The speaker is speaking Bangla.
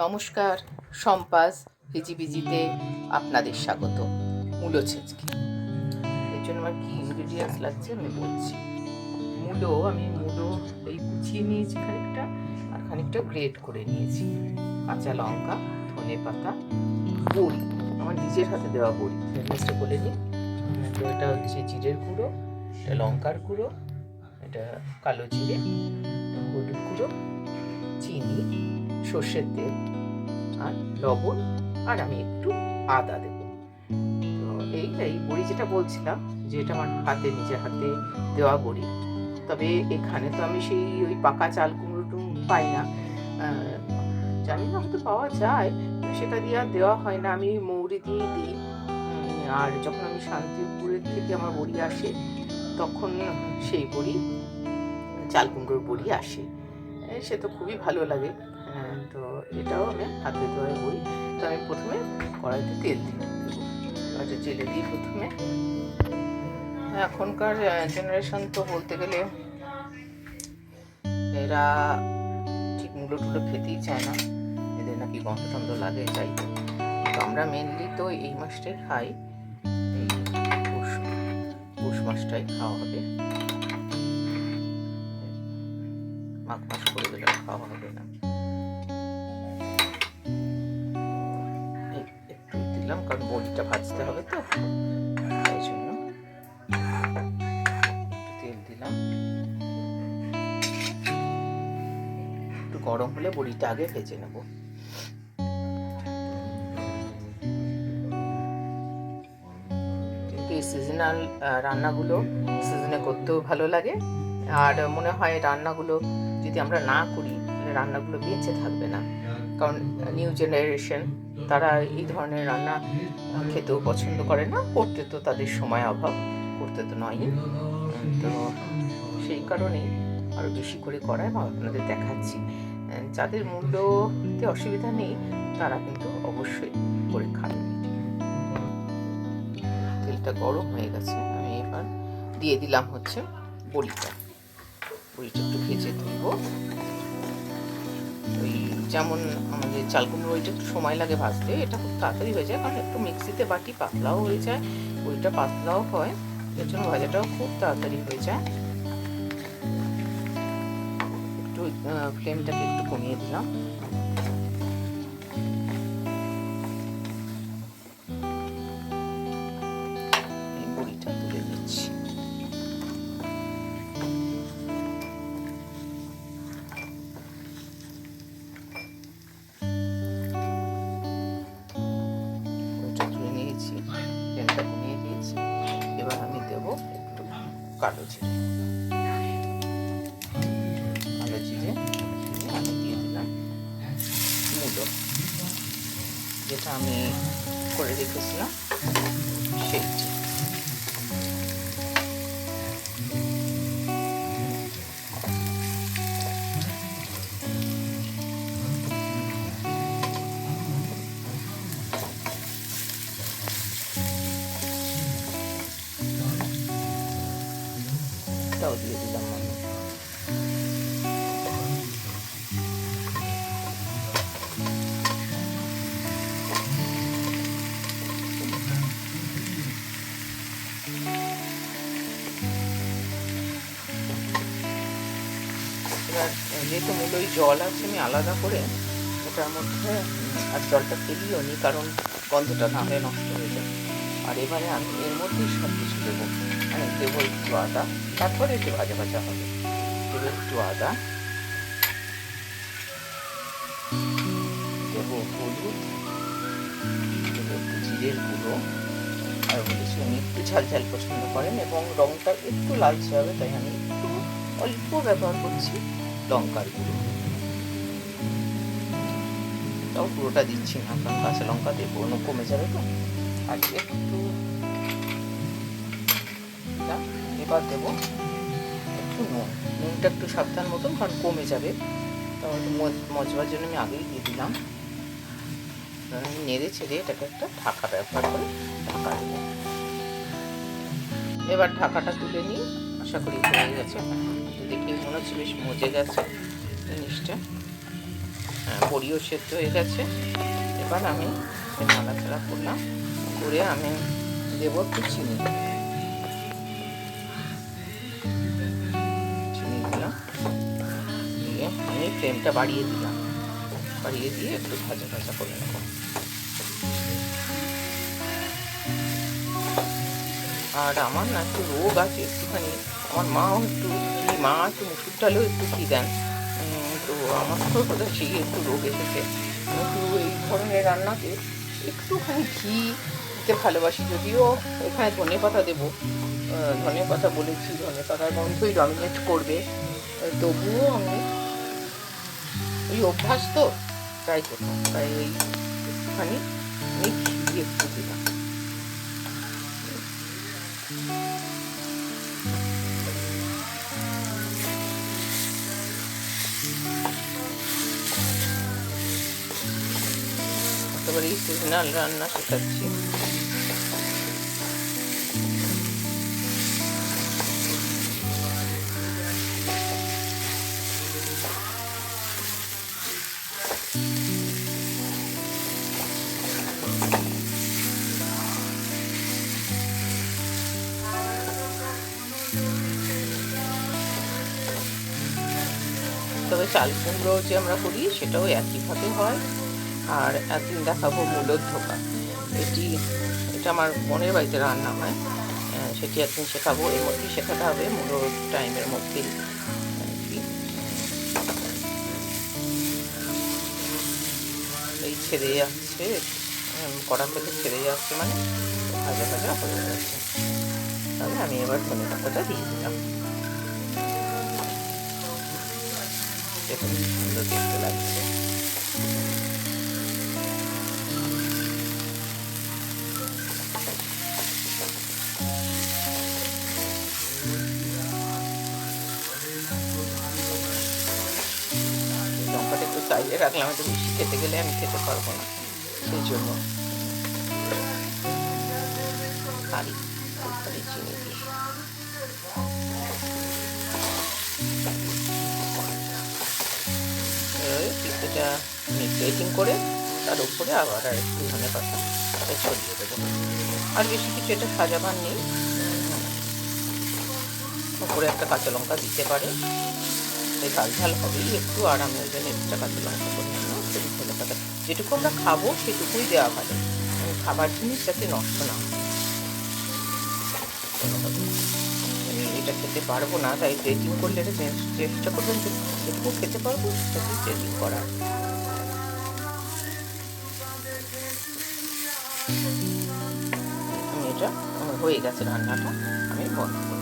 নমস্কার, সম্পাস, হিজিবিজিতে আপনাদের স্বাগত। মূলো ছেঁচকি এর জন্য আমার কি ইনগ্রিডিয়েন্টস লাগছে আমি বলছি। মূলো, আমি মূলো এই কুচিয়ে নিয়েছি খানিকটা আর খানিকটা গ্রেট করে নিয়েছি। কাঁচা লঙ্কা, ধনে পাতা, বড়ি। আমার নিজের হাতে দেওয়া বড়ি। ফেমাসটা বলে নিই তো এটা হচ্ছে জিরের গুঁড়ো, এটা লঙ্কার গুঁড়ো, এটা কালো জিরে, হলুদ গুঁড়ো, চিনি সর্ষের তেল আর লবণ আর আমি একটু আদা দেব। তো এই এই বড়ি যেটা বলছিলাম, যে এটা আমার হাতে, নিজের হাতে দেওয়া বড়ি। তবে এখানে তো আমি সেই ওই পাকা চাল কুমড়ো পাই না। জানি না, হয়তো পাওয়া যায় সেটা দিয়ে আর দেওয়া হয় না। আমি মৌরি দিয়ে দিই। আর যখন আমি শান্তিপুরের থেকে আমার বড়ি আসে, তখন সেই বড়ি, চাল কুমড়োর বড়ি আসে। সে তো খুবই ভালো লাগে। তো এটাও আমি হাতে ধোয়া বই তো আমি প্রথমে কড়াইতে তেল দেবো। কড়াইটা জেলে দিই প্রথমে এখনকার জেনারেশন তো বলতে গেলে এরা ঠিক মুলো টুলো খেতেই চায় না। এদের নাকি গন্ধ টন্ধ লাগে, তাই তো। আমরা মেনলি তো এই মাসটাই খাই। এই পৌষ পৌষ মাসটাই খাওয়া হবে। মাঘ মাস করে গেলে খাওয়া হবে না। দিলাম, কারণ বড়িটা ভাজতে হবে তো। তাই জন্য তেল দিলাম। একটু গরম হলে বড়িটা আগে ভেজে নেব। কিন্তু এই সিজনাল রান্নাগুলো সিজনে করতেও ভালো লাগে। আর মনে হয় রান্নাগুলো যদি আমরা না করি রান্নাগুলো বেঁচে থাকবে না। নিউ জেনারেশন তারা এই ধরনের রান্না খেতেও পছন্দ করে না। করতে তো তাদের সময় অভাব করতে তো উম, তো সেই কারণেই আরও বেশি করে করায় বা আপনাদের দেখাচ্ছি। যাদের মূল্যতে অসুবিধা নেই তারা কিন্তু অবশ্যই করে খাবে। তেলটা গরম হয়ে গেছে আমি এবার দিয়ে দিলাম হচ্ছে বড়িটা। বড়িটা একটু ভেজে তুলবো। ওই যেমন আমাদের চাল কুমড়ো ওইটা একটু সময় লাগে ভাজতে, এটা খুব তাড়াতাড়ি হয়ে যায় কারণ একটু মিক্সিতে বাটি পাতলাও হয়ে যায়, ওইটা পাতলাও হয়, এর জন্য ভাজাটাও খুব তাড়াতাড়ি হয়ে যায়। একটু ফ্লেমটাকে একটু কমিয়ে দিলাম। কালো জিরে দিয়ে মুলো যেটা আমি করে রেখেছিলাম। এটাও দিয়ে দিলাম আমি। এবার জল আছে, আমি আলাদা করে ওটার মধ্যে আর জলটা ফেলিও নি, কারণ গন্ধটা না হলে নষ্ট হয়ে যায়। আর এবারে আমি এর মধ্যেই সব কিছু দেবো। দেবো একটু আদা তারপরে একটু ভাজা ভাজা হবে। দেবো একটু আদা দেবো হলুদ দেবো একটু জিরের গুঁড়ো, আর বলেছি উনি একটু ঝাল ঝাল পছন্দ করেন, এবং রঙটা একটু লালচে হবে, তাই আমি একটু অল্প ব্যবহার করছি লঙ্কার গুঁড়ো। তাও পুরোটা দিচ্ছি না কারণ কাঁচা লঙ্কা দেবো কমে যাবে তো। আর একটু এবার দেবো। একটু নুন। নুনটা একটু সাবধান মতন কারণ কমে যাবে। তাও একটু মজ- মজবার জন্য আমি আগেই দিয়ে দিলাম। আমি নেড়ে ছেড়ে এটাকে একটা ঢাকা ব্যবহার করে ঢাকা দেবো। এবার ঢাকাটা তুলে নিই। আশা করি হয়ে গেছে। দেখে মনে হচ্ছে বেশ মজে গেছে জিনিসটা। হ্যাঁ, বড়িও সেদ্ধ হয়ে গেছে। এবার আমি নাড়াচাড়া করলাম। করে আমি দেবো একটু চিনি। চিনি দিলাম দিয়ে আমি ফ্লেমটা বাড়িয়ে দিলাম। বাড়িয়ে দিয়ে একটু ভাজা ভাজা করে নেব। আর আমার না একটু রোগ আছে একটুখানি। আমার মাও একটু কি মা একটু মুসুর ডালেও একটু কি দেন। তো আমার তো বোধ সেই একটু রোগ এসেছে। একটু এই ধরনের রান্নাতে একটুখানি ঘি দিতে ভালোবাসি? যদিও এখানে ধনে পাতা দেবো। ধনে পাতা বলেছি, ধনে পাতার গন্ধই ডমিনেট করবে। তবুও আমি ওই অভ্যাস তো, তাই করতাম তাই এই একটুখানি একটু দিলাম। এই সিজনাল রান্না শেখাচ্ছি। তবে চাল কুমড়ো যে আমরা করি সেটাও একইভাবে হয়। আর একদিন দেখাবো মূলর ধোকা। এটি, এটা আমার বোনের বাড়িতে রান্না হয়। সেটি একদিন শেখাবো। এর মধ্যেই শেখাতে হবে মূলর টাইমের মধ্যেই। এই ছেড়ে যাচ্ছে কড়া থেকে ছেড়ে যাচ্ছে মানে ভাজা ভাজা হয়ে যাচ্ছে তাহলে আমি এবার ধনে পাতাটা দিয়ে দিলাম। দেখুন, সুন্দর দেখতে লাগছে। সাইডে রাখলাম একটু বেশি খেতে গেলে আমি খেতে পারব না। সেই জন্য। খালি খালি চিনি করে তার উপরে আবার আর একটু ধনে পাতা ছড়িয়ে দেবো। আর বেশি কিছু এটা সাজাবার নেই। উপরে একটা কাঁচা লঙ্কা দিতে পারে। ঝাল ঝাল হবেই, একটু আর আমি ওই জন্য এক্সট্রা কাঁচা লঙ্কা করে নিলাম একটু ধনে পাতা যেটুকু আমরা খাব, সেটুকুই দেওয়া ভালো মানে খাবার জিনিস যাতে নষ্ট না আমি এটা খেতে পারব না, তাই প্লেটিং করলে এটা চেষ্টা করবেন যেটুকু খেতে পারব সেটুকু প্লেটিং করার। এটা হয়ে গেছে রান্নাটা, আমি বন্ধ